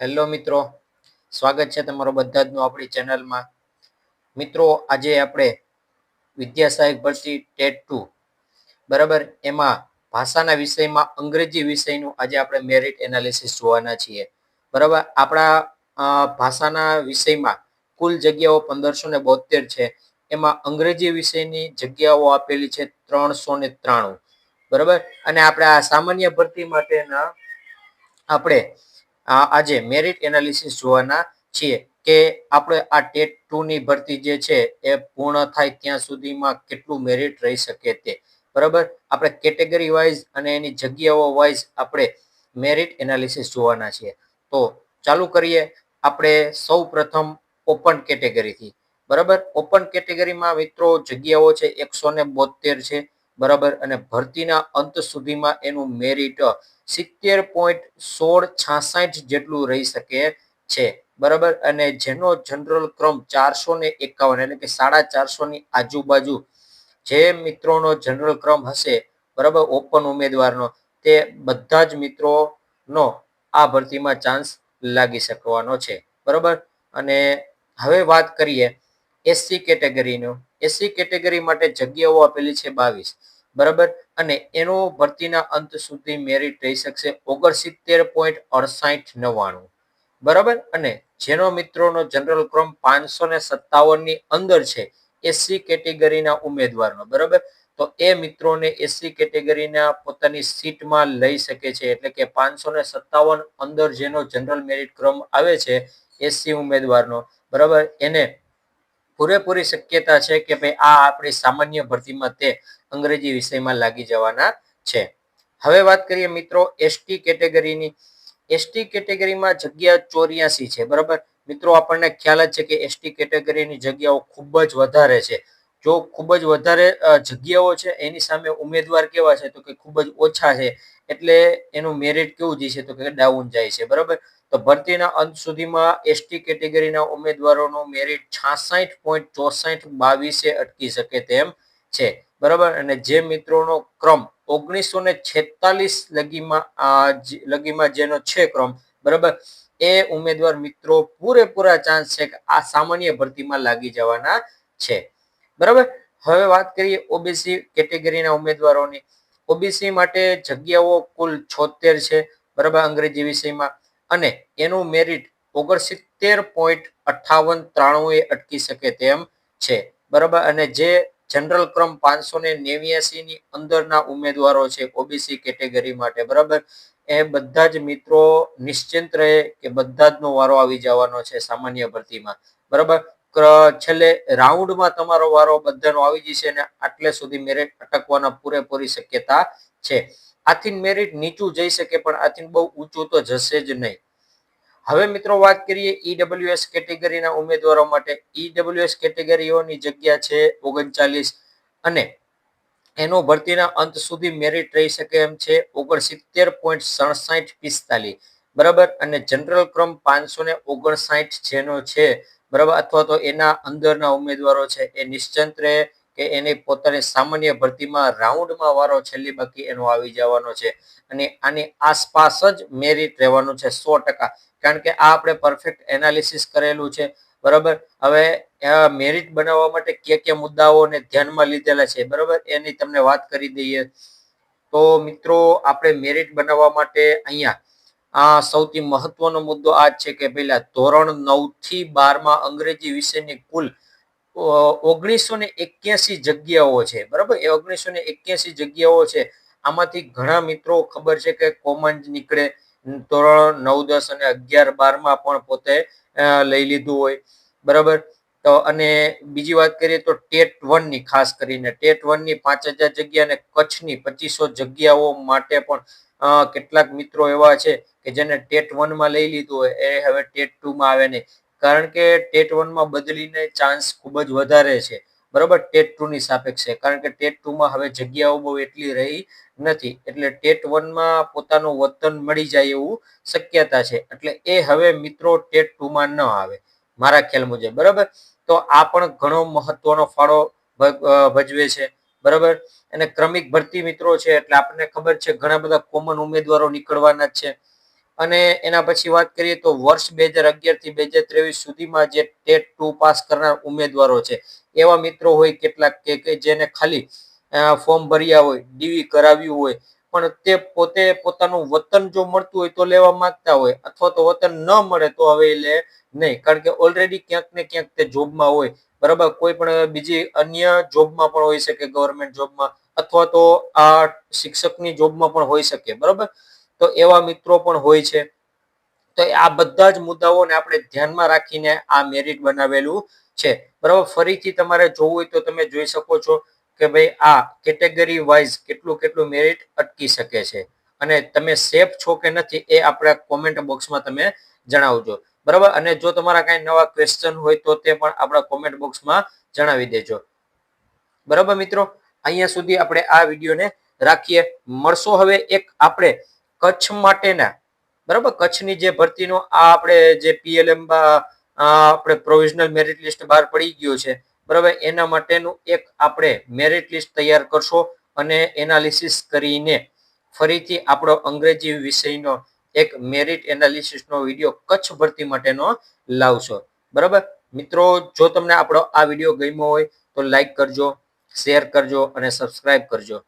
Hello મિત્રો, સ્વાગત છે તમારો બધા જનું આપણી ચેનલમાં. મિત્રો, આજે આપણે વિદ્યા સહાયક ભરતી ટેટ ટુ. બરાબર? એમાં ભાષાના વિષયમાં અંગ્રેજી વિષયનું આજે આપણે મેરિટ એનાલિસિસ જોવાના છીએ. બરાબર? આપણા ભાષાના વિષયમાં કુલ જગ્યાઓ પંદરસો ને બોતેર છે. એમાં અંગ્રેજી વિષયની જગ્યાઓ આપેલી છે ત્રણસો ને ત્રાણું. બરાબર? અને આપણે આ સામાન્ય ભરતી માટેના આપણે આજે મેરિટ એનાલિસિસ જોવાના છીએ કે આપણે આ ટેટ ટુ ની ભરતી જે છે એ પૂર્ણ થાય ત્યાં સુધીમાં કેટલું મેરિટ રહી શકે તે. બરાબર? આપણે કેટેગરી વાઇઝ અને એની જગ્યાઓ વાઇઝ આપણે મેરિટ એનાલિસિસ જોવાના છીએ. તો ચાલુ કરીએ. આપણે સૌ પ્રથમ ઓપન કેટેગરીથી બરાબર? ઓપન કેટેગરીમાં મિત્રો જગ્યાઓ છે એકસો ને બોતેર છે. બરાબર? અને ભરતીના અંત સુધીમાં એનું મેરિટ સિત્તેર પોઈન્ટ સોળ છાસઠ જેટલું રહી શકે છે. બરાબર? અને જેનો જનરલ ક્રમ ચારસો ને એકાવન એટલે કે સાડા ચારસો ની આજુબાજુ જે મિત્રોનો જનરલ ક્રમ હશે, બરાબર? ઓપન ઉમેદવારનો, તે બધા જ મિત્રોનો આ ભરતીમાં ચાન્સ લાગી શકવાનો છે. બરાબર? અને હવે વાત કરીએ એસસી કેટેગરીનો એસસી કેટેગરી માટે જગ્યાઓ આપેલી છે બાવીસ. બરાબર? અને એનું ભરતીના અંત સુધી મેરિટ રહી શકશે ઓગણસિત્તેર પોઈન્ટ અડસાઠ નવ્વાણું. બરાબર? અને જેનો મિત્રોનો જનરલ ક્રમ પાંચસો ને સત્તાવનની અંદર છે એસસી કેટેગરીના ઉમેદવારનો, બરાબર? તો એ મિત્રોને એસસી કેટેગરીના પોતાની સીટમાં લઈ શકે છે, એટલે કે પાંચસો ને સત્તાવન અંદર જેનો જનરલ મેરિટ ક્રમ આવે છે એસસી ઉમેદવારનો, બરાબર? એને પૂરેપૂરી શક્યતા છે કે ભાઈ આ આપણી સામાન્ય ભરતીમાં તે અંગ્રેજી વિષયમાં લાગી જવાના છે. હવે વાત કરીએ મિત્રો એસટી કેટેગરીની. એસટી કેટેગરીમાં જગ્યા ચોર્યાસી છે, બરાબર? મિત્રો, આપણને ખ્યાલ જ છે કે એસટી કેટેગરીની જગ્યાઓ ખૂબ જ વધારે છે. જો ખૂબ જ વધારે જગ્યાઓ છે, એની સામે ઉમેદવાર કેવા છે તો કે ખૂબ જ ઓછા છે. એટલે એનું મેરિટ કેવું જાય છે તો કે ડાઉન જાય છે, બરાબર? તો ભરતીના અંત સુધીમાં એસટી કેટેગરીના ઉમેદવારોનો મેરિટ છાસઠ પોઈન્ટ ચોસઠ બાવીસે અટકી શકે તેમ છે. બરાબર? અને જે મિત્રોનો ક્રમ ઓગણીસો ને છેતાલીસ લગીમાં લગીમાં જેનો છે ક્રમ, બરાબર? એ ઉમેદવાર મિત્રો પૂરેપૂરા ચાન્સ છે કે આ સામાન્ય ભરતીમાં લાગી જવાના છે. બરાબર? હવે વાત કરીએ ઓબીસી કેટેગરીના ઉમેદવારોની. ઓબીસી માટે જગ્યાઓ કુલ છોતેર છે. બરાબર? અંગ્રેજી વિષયમાં અને એનું મેરિટ ઓગણસિત્તેર પોઈન્ટ અઠાવન ત્રાણું અટકી શકે તેમ છે. બરાબર? અને જે જનરલ ક્રમ પાંચસો ને નેવ્યાસી ની અંદરના ઉમેદવારો છે, ઓબીસી કેટેગરી માટે, બરાબર? એ બધા જ મિત્રો નિશ્ચિંત રહે કે બધા જ નો વારો આવી જવાનો છે સામાન્ય ભરતીમાં. બરાબર? છેલ્લે રાઉન્ડમાં તમારો વારો બધાનો આવી જશે અને આટલે સુધી મેરિટ અટકવાના પૂરેપૂરી શક્યતા છે. આથી મેરિટ નીચું જઈ શકે પણ આથી બહુ ઊંચું તો જશે જ નહીં. હવે મિત્રો વાત કરીએ ઈડબ્લ્યુએસ કેટેગરીના ઉમેદવારો માટે. ઈડબ્લ્યુએસ કેટેગરીઓની જગ્યા છે ઓગણચાલીસ અને એનો ભરતીના અંત સુધી મેરિટ રહી શકે એમ છે ઓગણસિત્તેર પોઈન્ટ સડસાઠ પિસ્તાલીસ. બરાબર? અને જનરલ ક્રમ પાંચસો ને ઓગણસાઠ જેનો છે. બરાબર? અથવા તો એના અંદરના ઉમેદવારો છે. એ નિશ્ચિંત રહે. કે એને પોતાની સામાન્ય ભરતીમાં રાઉન્ડમાં વારો છેલ્લી બાકી એનો આવી જવાનો છે. અને આની આસપાસ જ મેરિટ રહેવાનું છે સો ટકા. કારણ કે આ આપણે પરફેક્ટ એનાલિસિસ કરેલું છે. બરાબર? હવે મેરિટ બનાવવા માટે કયા કયા મુદ્દાઓને ધ્યાનમાં લીધેલા છે, બરાબર? એની તમને વાત કરી દઈએ. તો મિત્રો, આપણે મેરિટ બનાવવા માટે અહીંયા આ સૌથી મહત્વનો મુદ્દો આ છે કે પેલા ધોરણ નવથી બારમાં અંગ્રેજી વિષયની કુલ ઓગણીસો ને એક્યાસી જગ્યાઓ છે, બરાબર? ઓગણીસો ને એક્યાસી જગ્યાઓ છે. આમાંથી ઘણા મિત્રો ખબર છે કે કોમન નીકળે. ધોરણ નવ, દસ અને અગિયાર, બારમાં પણ પોતે લઈ લીધું હોય, બરાબર? તો અને બીજી વાત કરીએ તો ટેટ વનની ખાસ કરીને. ટેટ વનની પાંચ હજાર જગ્યા અને કચ્છની પચીસો જગ્યાઓ માટે પણ કેટલાક મિત્રો એવા છે કે જેને ટેટ વનમાં લઈ લીધું હોય. એ હવે ટેટ ટુ માં આવે નહીં. કારણ કે ટેટ વનમાં બદલીને ચાન્સ ખૂબ જ વધારે છે. બરાબર? ટેટ ટુ ની સાપેક્ષે. કારણ કે ટેટ ટુ માં હવે જગ્યાઓ બહુ એટલી રહી નથી. એટલે ટેટ વનમાં પોતાનું વતન મળી જાય એવું શક્યતા છે. એટલે એ હવે મિત્રો ટેટ ટુ માં ન આવે, મારા ખ્યાલ મુજબ. બરાબર? તો આ પણ ઘણો મહત્વનો ફાળો ભજવે છે. બરાબર? અને ક્રમિક ભરતી મિત્રો છે. એટલે આપણને ખબર છે, ઘણા બધા કોમન ઉમેદવારો નીકળવાના જ છે. અને એના પછી વાત કરીએ તો વર્ષ બે હજાર અગિયારથી બે હજાર ત્રેવીસ સુધીમાં જે ટેટ ટુ પાસ કરનાર ઉમેદવારો છે, એવા મિત્રો હોય કેટલાક કે જેને ખાલી ફોર્મ ભર્યા હોય, ડીવી કરાવ્યું હોય, પણ તે પોતે પોતાનું વતન જો મળતું હોય તો લેવા માંગતા હોય, અથવા તો વતન ન મળે તો હવે એ લે નહીં, કારણ કે ઓલરેડી ક્યાંક ને ક્યાંક તે જોબમાં હોય, બરાબર? કોઈ પણ બીજી અન્ય જોબમાં પણ હોઈ શકે ગવર્મેન્ટ જોબમાં, અથવા તો આ શિક્ષકની જોબમાં પણ હોઈ શકે, બરાબર? તો એવા મિત્રો પણ હોય છે. તો આ બધા જ મુદ્દાઓને આપણે ધ્યાનમાં રાખીને આ મેરિટ બનાવેલું છે. બરાબર? ફરીથી તમારે જોવું હોય તો તમે જોઈ શકો છો કે ભાઈ આ કેટેગરી વાઇઝ કેટલું કેટલું મેરિટ અટકી શકે છે. અને તમે સેફ છો કે નથી એ આપણા કોમેન્ટ બોક્સમાં તમે જણાવજો. બરાબર? અને જો તમારા કાંઈ નવા ક્વેશ્ચન હોય તો તે પણ આપણા કોમેન્ટ બોક્સમાં જણાવી દેજો. બરાબર મિત્રો? અહીંયા સુધી આપણે આ વિડીયોને રાખીએ. મળશો હવે એક આપણે કચ્છ માટેના બરાબર? કચ્છની જે ભરતીનો આ આપણે જે પીએલએમ આપણે પ્રોવિઝનલ મેરિટ લિસ્ટ બહાર પડી ગયું છે, બરાબર? એના માટેનું એક આપણે મેરિટ લિસ્ટ તૈયાર કરશો અને એનાલિસિસ કરીને ફરીથી આપણો અંગ્રેજી વિષયનો એક મેરિટ એનાલિસિસનો વીડિયો કચ્છ ભરતી માટેનો લાવશો, બરાબર? મિત્રો, જો તમને આપણો આ વીડિયો ગમ્યો હોય તો લાઈક કરજો શેર કરજો અને સબસ્ક્રાઈબ કરજો.